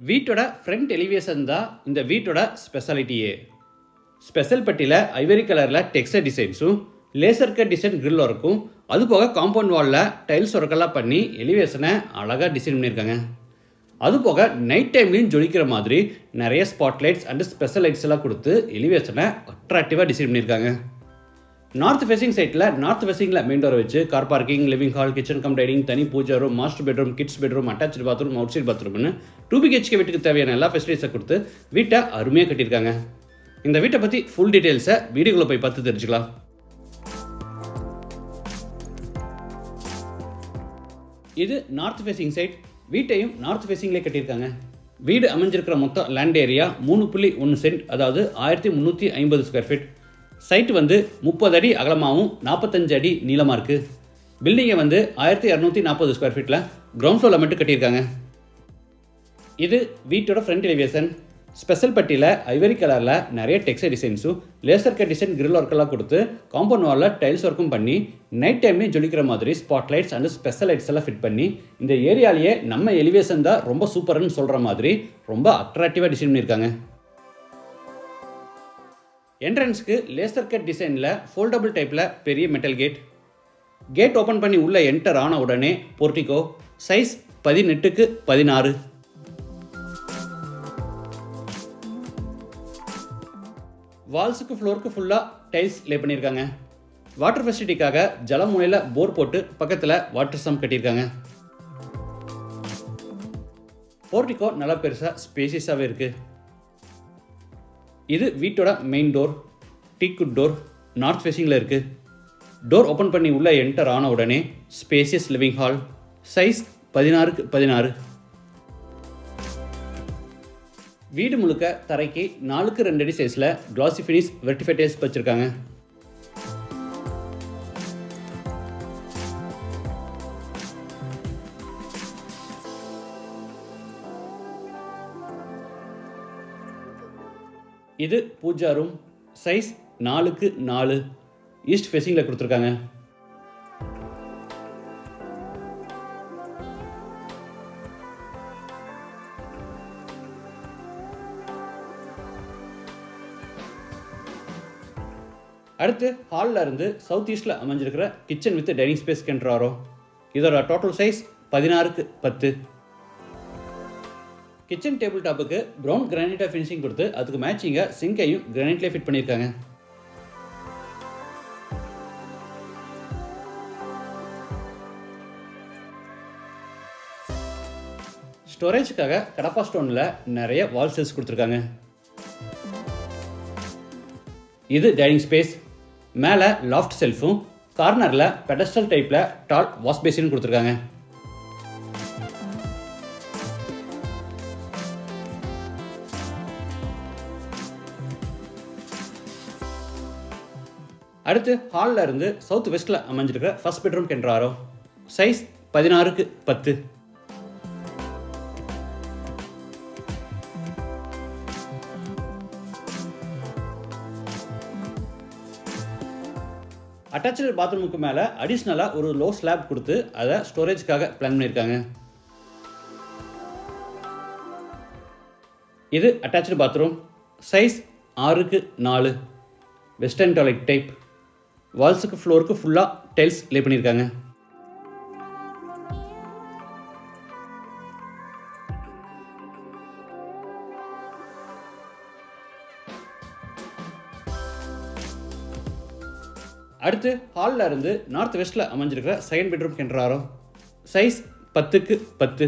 வீட்டோட front elevation தான் இந்த வீட்டோட ஸ்பெஷாலிட்டியே ஸ்பெஷல் பட்டியில் ஐவரி கலரில் டெக்ஸ்டர் டிசைன்ஸும் லேசர் கட் டிசைன் கிரில் ஒர்க்கும் அது போக காம்பவுண்ட் வாலில் டைல்ஸ் ஒர்க்கெல்லாம் பண்ணி எலிவேஷனை அழகாக டிசைன் பண்ணியிருக்காங்க. அது போக நைட் டைம்லையும் ஜொலிக்கிற மாதிரி நிறைய ஸ்பாட்லைட்ஸ் அண்ட் ஸ்பெஷல் லைட்ஸ் எல்லாம் கொடுத்து எலிவேஷனை அட்ராக்டிவாக டிசைன் பண்ணியிருக்காங்க. நார்த் ஃபேசிங் சைட்டில் நார்த் ஃபேசிங்கில் மெயின் டோர் வச்சு car parking living hall kitchen cum dining தனி puja room master bedroom kids bedroom attach bathroom outside பாத்ரூம்னு two BHK வீட்டுக்கு தேவையான எல்லா ஃபெசிலிட்டிஸை கொடுத்து வீட்டை அருமையாக கட்டியிருக்காங்க. இந்த வீட்டை பற்றி ஃபுல் டீட்டெயில்ஸை வீடியோக்குள்ளே போய் பார்த்து தெரிஞ்சுக்கலாம். இது நார்த் ஃபேசிங் சைட் வீட்டையும் நார்த் ஃபேசிங்லேயே கட்டியிருக்காங்க. வீடு அமைஞ்சிருக்கிற மொத்தம் லேண்ட் ஏரியா மூணு புள்ளி ஒன்று சென்ட் அதாவது ஆயிரத்தி முந்நூற்றி ஐம்பது ஸ்கொயர் ஃபீட் சைட் வந்து முப்பது அடி அகலமாகவும் நாற்பத்தஞ்சு அடி நீளமாக இருக்குது பில்டிங்கை வந்து ஆயிரத்தி இரநூத்தி நாற்பது ஸ்கொயர் ஃபீட்டில் கிரவுண்ட் ஃப்ளோரில் மட்டும் கட்டியிருக்காங்க. இது வீட்டோட ஃப்ரண்ட் எலிவேஷன் ஸ்பெஷல் பட்டியில் ஐவரி கலரில் நிறைய டெக்ஸ்டைல் டிசைன்ஸும் லேசர் கட் டிசைன் கிரில் ஒர்க்கெல்லாம் கொடுத்து காம்பவுண்ட் வாலில் டைல்ஸ் ஒர்க்கும் பண்ணி நைட் டைம்லேயும் ஜொலிக்கிற மாதிரி spot lights and special lights எல்லாம் ஃபிட் பண்ணி இந்த ஏரியாலேயே நம்ம எலிவேஷன் தான் ரொம்ப சூப்பர்னு சொல்கிற மாதிரி ரொம்ப அட்ராக்டிவாக டிசைன் பண்ணியிருக்காங்க. என்ட்ரன்ஸ்க்கு லேசர் கட் டிசைனில் ஃபோல்டபுள் டைப்பில் பெரிய மெட்டல் கேட் கேட் ஓப்பன் பண்ணி உள்ளே என்டர் ஆன உடனே போர்ட்டிகோ சைஸ் பதினெட்டுக்கு பதினாறு. வால்ஸுக்கு ஃப்ளோருக்கு ஃபுல்லாக டைல்ஸ் லே பண்ணியிருக்காங்க. வாட்டர் ஃபெசிலிட்டிக்காக ஜலமுனையில் போர் போட்டு பக்கத்தில் வாட்டர் சம் கட்டியிருக்காங்க. போர்ட்டிகோ நல்லா பெருசாக ஸ்பேசியஸாகவே இருக்குது இது வீட்டோட main door teakwood door north ஃபேஸிங்கில் இருக்குது டோர் ஓப்பன் பண்ணி உள்ளே என்டர் ஆன உடனே ஸ்பேசியஸ் லிவிங் ஹால் சைஸ் பதினாறுக்கு பதினாறு. வீடு முழுக்க தரைக்கு நாலுக்கு ரெண்டு அடி சைஸில் கிளாசி ஃபினிஷ் வெர்டிஃபை டேஸ் வச்சுருக்காங்க. இது பூஜா ரூம் சைஸ் நாலுக்கு நாலு. ஈஸ்ட் ஃபேஸிங்கில் கொடுத்துருக்காங்க. அடுத்து ஹாலில் இருந்து சவுத் ஈஸ்டில் அமைஞ்சிருக்கிற கிச்சன் வித் டைனிங் ஸ்பேஸ் கென்ட்ராரோ இதோட டோட்டல் சைஸ் பதினாறுக்கு பத்து. கிச்சன் டேபிள் டாப்புக்கு ப்ரௌன் கிரானைட்டாக ஃபினிஷிங் கொடுத்து அதுக்கு மேட்சிங்காக சிங்கையும் கிரானைட்லேயே ஃபிட் பண்ணியிருக்காங்க. ஸ்டோரேஜுக்காக கடப்பா ஸ்டோனில் நிறைய வால் செல்ஸ் கொடுத்துருக்காங்க. இது டைனிங் ஸ்பேஸ் மேலே லாஃப்ட் செல்ஃபும் கார்னரில் பெடஸ்டல் டைப்பில் டால் வாஷ் பேசினும் கொடுத்துருக்காங்க. அடுத்து ஹாலில் இருந்து சவுத் வெஸ்ட்டில் அமைஞ்சிருக்கிற ஃபஸ்ட் பெட்ரூம் கென்றாரோ சைஸ் பதினாறுக்கு பத்து. அட்டாச்சு பாத்ரூமுக்கு மேலே அடிஷ்னலாக ஒரு லோ ஸ்லாப் கொடுத்து அதை ஸ்டோரேஜ்க்காக பிளான் பண்ணியிருக்காங்க. இது அட்டாச்சு பாத்ரூம் சைஸ் ஆறுக்கு நாலு. வெஸ்டர்ன் டாய்லெட் டைப் வால்ஸுக்கு ஃப்ளோருக்கு ஃபுல்லாக டைல்ஸ் லே பண்ணியிருக்காங்க. அடுத்து ஹாலில் இருந்து நார்த் வெஸ்ட்டில் அமைஞ்சிருக்கிற செகண்ட் பெட்ரூம் கென்றாரோ சைஸ் பத்துக்கு பத்து.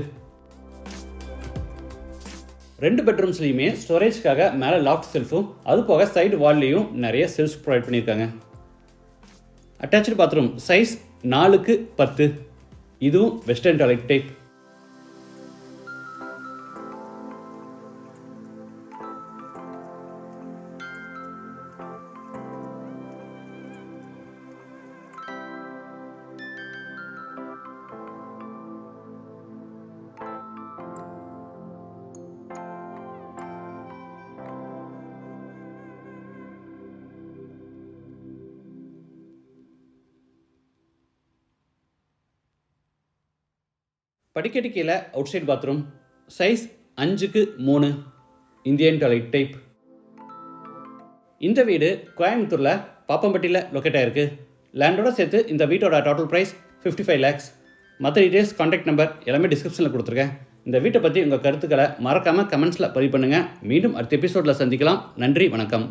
ரெண்டு பெட்ரூம்ஸ்லையுமே ஸ்டோரேஜ்க்காக மேலே லாக் செல்ஃபும் அது போக சைடு வால்லையும் நிறைய செல்ஃப் ப்ரொவைட் பண்ணியிருக்காங்க. அட்டாச்சு பாத்ரூம் சைஸ் நாலுக்கு பத்து. இதுவும் வெஸ்டர்ன் டாய்லெட் டைப் படிக்கட்டு கீழே அவுட் சைட் பாத்ரூம் சைஸ் அஞ்சுக்கு மூணு. இந்தியன் டாய்லெட் டைப் இந்த வீடு கோயம்புத்தூரில் பாப்பம்பட்டியில் லொக்கேட் ஆயிருக்கு. லேண்டோட சேர்த்து இந்த வீட்டோட total price fifty five lakhs மற்ற டீட்டெயில்ஸ் காண்டாக்ட் நம்பர் எல்லாமே டிஸ்கிரிப்ஷனில் கொடுத்துருக்கேன். இந்த வீட்டை பற்றி உங்கள் கருத்துக்களை மறக்காமல் கமெண்ட்ஸில் பதிவு பண்ணுங்கள் மீண்டும் அடுத்த எபிசோடில் சந்திக்கலாம். நன்றி வணக்கம்.